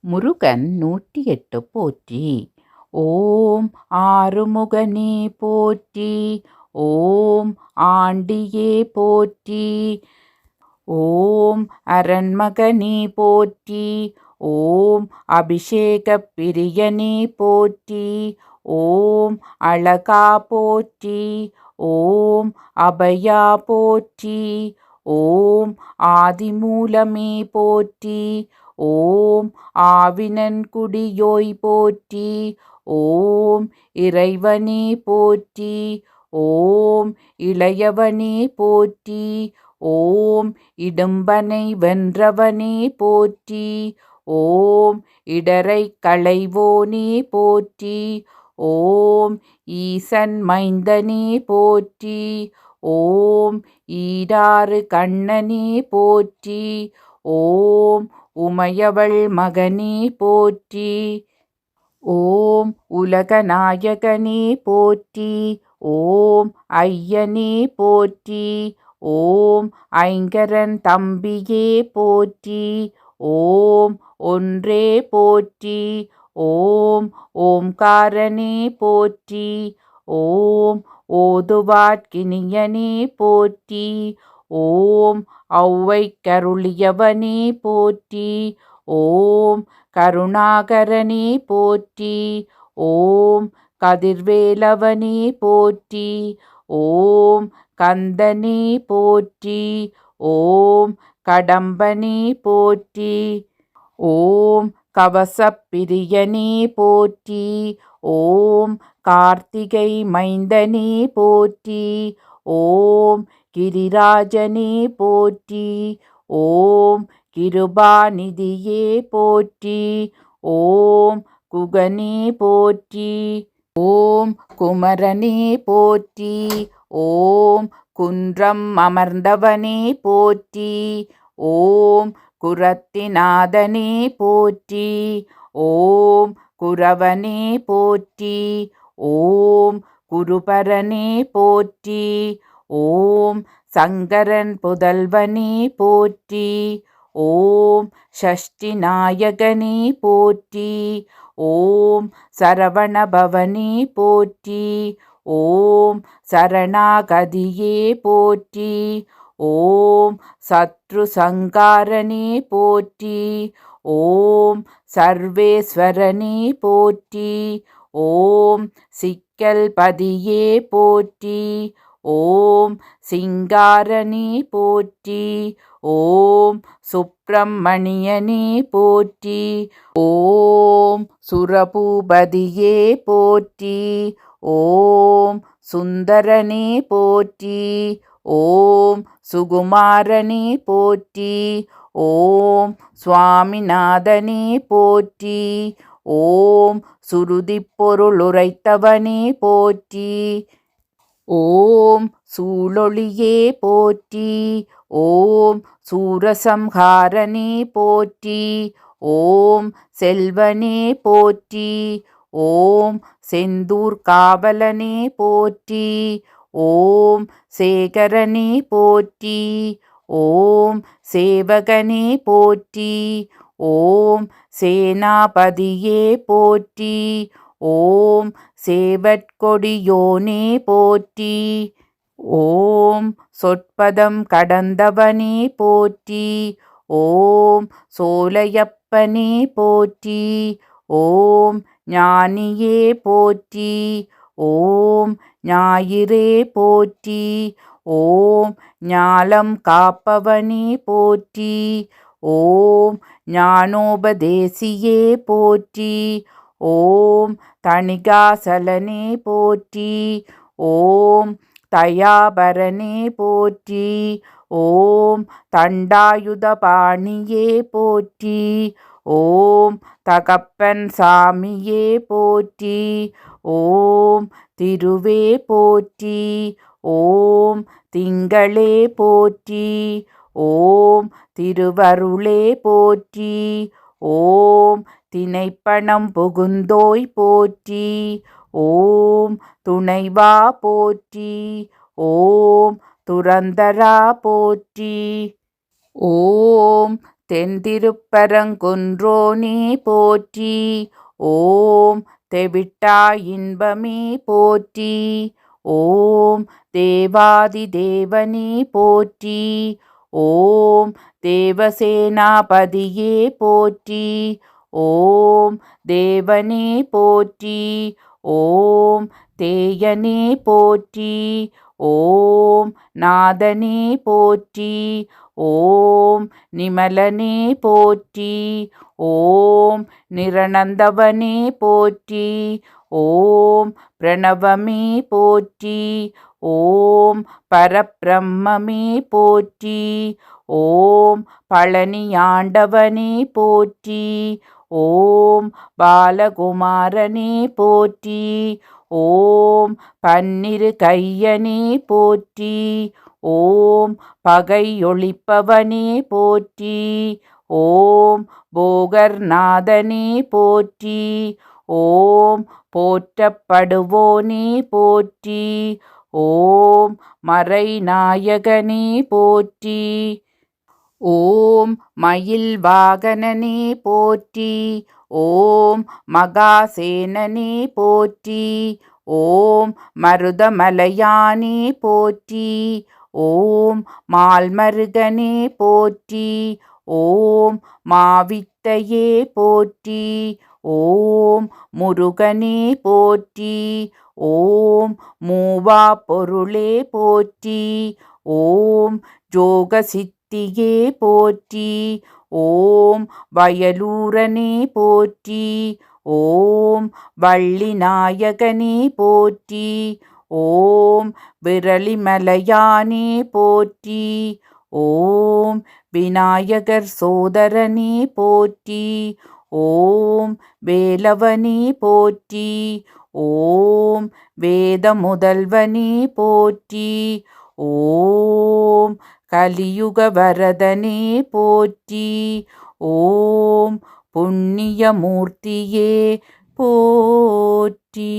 முருகன் நூற்றி எட்டு போற்றி. ஓம் ஆறுமுகனே போற்றி. ஓம் ஆண்டியே போற்றி. ஓம் அரண்மகனே போற்றி. ஓம் அபிஷேக பிரியனே போற்றி. ஓம் அழகா போற்றி. ஓம் அபயா போற்றி. ஓம் ஆதிமூலமே போற்றி. ஓம் ஆவினன் குடியோய் போற்றி ஓம் இறைவனே போற்றி ஓம் இளையவனே போற்றி ஓம் இடும்பனை வென்றவனே போற்றி ஓம் இடரை களைவோனே போற்றி ஓம் ஈசன் மைந்தனே போற்றி ஓம் ஈடாறு கண்ணனே போற்றி ஓம் உமையவள் மகனே போற்றி. ஓம் உலகநாயகனே போற்றி. ஓம் ஐயனே போற்றி. ஓம் ஐங்கரன் தம்பியே போற்றி. ஓம் ஒன்றே போற்றி. ஓம் ஓம்காரனே போற்றி. ஓம் ஓதுவாட்கினியனே போற்றி. ஓம் ஔவை கருளியவனே போற்றி ஓம் கருணாகரனே போற்றி ஓம் கதிர்வேலவனே போற்றி ஓம் கந்தனே போற்றி ஓம் கடம்பனே போற்றி ஓம் கவசப்பிரியனே போற்றி ஓம் கார்த்திகை மைந்தனே போற்றி ஓம் கிரிராஜனே போற்றி. ஓம் கிருபாநிதியே போற்றி. ஓம் குகனே போற்றி. ஓம் குமரனே போற்றி. ஓம் குன்றம் அமர்ந்தவனே போற்றி. ஓம் குரத்திநாதனே போற்றி. ஓம் குரவனே போற்றி. ஓம் குருபரனே போற்றி. ஓம் சங்கரன் புதல்வனே போற்றி. ஓம் ஷஷ்டி நாயகனே போற்றி. ஓம் சரவணபவனே போற்றி. ஓம் சரணாகதியே போற்றி. ஓம் சத்ரு சங்காரனே போற்றி. ஓம் சர்வேஸ்வரனே போற்றி. ஓம் சிக்கல் பதியே போற்றி. ஓம் சிங்காரனே போற்றி ஓம் சுப்பிரமணியனே போற்றி ஓம் சுரபூபதியே போற்றி ஓம் சுந்தரனே போற்றி ஓம் சுகுமாரனே போற்றி ஓம் சுவாமிநாதனே போற்றி ஓம் சுருதி பொருளுரைத்தவனே போற்றி ஓம் சூழொளியே போற்றி ஓம் சூரசம்ஹாரனே போற்றி ஓம் செல்வனே போற்றி ஓம் செந்தூர் காவலனே போற்றி ஓம் சேகரனே போற்றி ஓம் சேவகனே போற்றி ஓம் சேனாபதியே போற்றி ஓம் சேவற்கொடியோனே போற்றி. ஓம் சொற்பதம் கடந்தவனே போற்றி. ஓம் சோலையப்பனே போற்றி. ஓம் ஞானியே போற்றி. ஓம் ஞாயிறே போற்றி. ஓம் ஞாலம் காப்பவனே போற்றி. ஓம் ஞானோபதேசியே போற்றி. ஓம் தணிகாசலனே போற்றி ஓம் தயாபரனே போற்றி ஓம் தண்டாயுதபாணியே போற்றி ஓம் தகப்பன் சாமியே போற்றி ஓம் திருவே போற்றி ஓம் திங்களே போற்றி ஓம் திருவருளே போற்றி ஓம் தினைப்பணம் புகுந்தோய் போற்றி. ஓம் துணைவா போற்றி. ஓம் துரந்தரா போற்றி. ஓம் தென்திருப்பரங்குன்றோனே போற்றி. ஓம் தெவிட்டா இன்பமே போற்றி. ஓம் தேவாதி தேவனே போற்றி. ஓம் தேவசேனாபதியே போற்றி ஓம் தேவனே போற்றி ஓம் தேயனே போற்றி ஓம் நாதனே போற்றி ஓம் நிமலனே போற்றி ஓம் நிரணந்தவனே போற்றி ஓம் பிரணவமே போற்றி ஓம் பரபிரம்மமே போற்றி ஓம் பழனியாண்டவனே போற்றி ஓம் பாலகுமாரனே போற்றி ஓம் பன்னிரு கையனே போற்றி ஓம் பகையொழிப்பவனே போற்றி ஓம் போகர்நாதனே போற்றி ஓம் போற்றப்படுவோனே போற்றி. ஓம் மறை நாயகனே போற்றி. ஓம் மயில் வாகனனே போற்றி. ஓம் மகாசேனனே போற்றி. ஓம் மருதமலையானே போற்றி. ஓம் மால்மருகனே போற்றி. ஓம் மாவித்தையே போற்றி. ஓம் முருகனே போற்றி ஓம் மூவா பொருளே போற்றி ஓம் ஜோக சித்தியே போற்றி ஓம் வயலூரனே போற்றி ஓம் வள்ளிநாயகனே போற்றி ஓம் விரலிமலையானே போற்றி ஓம் விநாயகர் சோதரனே போற்றி ஓம் வேலவனே போற்றி ஓம் வேத முதல்வனே போற்றி ஓம் கலியுக வரதனே போற்றி ஓம் புண்ணியமூர்த்தியே போற்றி.